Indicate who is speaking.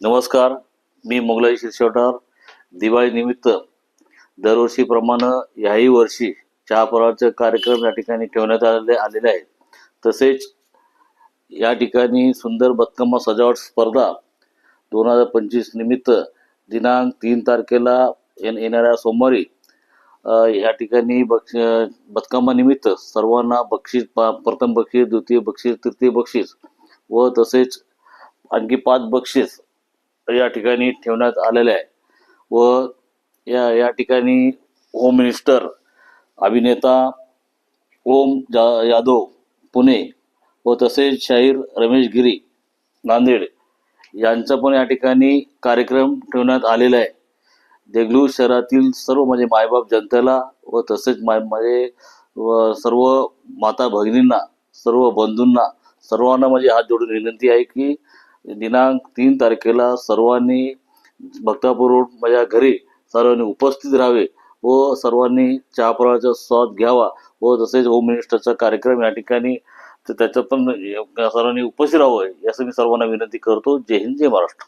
Speaker 1: नमस्कार मी मुगलाई शिरशेवटार. दिवाळीनिमित्त दरवर्षीप्रमाणे याही वर्षी चहापराचे कार्यक्रम या ठिकाणी ठेवण्यात आलेले आलेले आहेत. तसेच या ठिकाणी सुंदर बदकमा सजावट स्पर्धा दोन हजार पंचवीस निमित्त दिनांक तीन तारखेला येणाऱ्या सोमवारी या ठिकाणी बक्ष निमित्त सर्वांना बक्षीस प्रथम बक्षीस द्वितीय बक्षीस तृतीय बक्षीस व तसेच आणखी पाच बक्षीस या ठिकाणी ठेवण्यात आलेले आहे. व या या ठिकाणी होम मिनिस्टर अभिनेता ओम जा यादव पुणे व तसेच शाहीर रमेश गिरी नांदेड यांचा पण या ठिकाणी कार्यक्रम ठेवण्यात आलेला आहे. देगलूर शहरातील सर्व म्हणजे मायबाप जनतेला व तसेच माय म्हणजे व सर्व माता भगिनींना सर्व बंधूंना सर्वांना म्हणजे हात जोडून विनंती आहे की दिनांक तीन तारखेला सर्वांनी भक्तापूर रोड माझ्या घरी सर्वांनी उपस्थित राहावे व सर्वांनी चहापुराचा स्वाद घ्यावा व तसेच होम मिनिस्टरचा कार्यक्रम या ठिकाणी तर त्याचं पण सर्वांनी उपस्थित राहावं याचं मी सर्वांना विनंती करतो. जय हिंद जय महाराष्ट्र.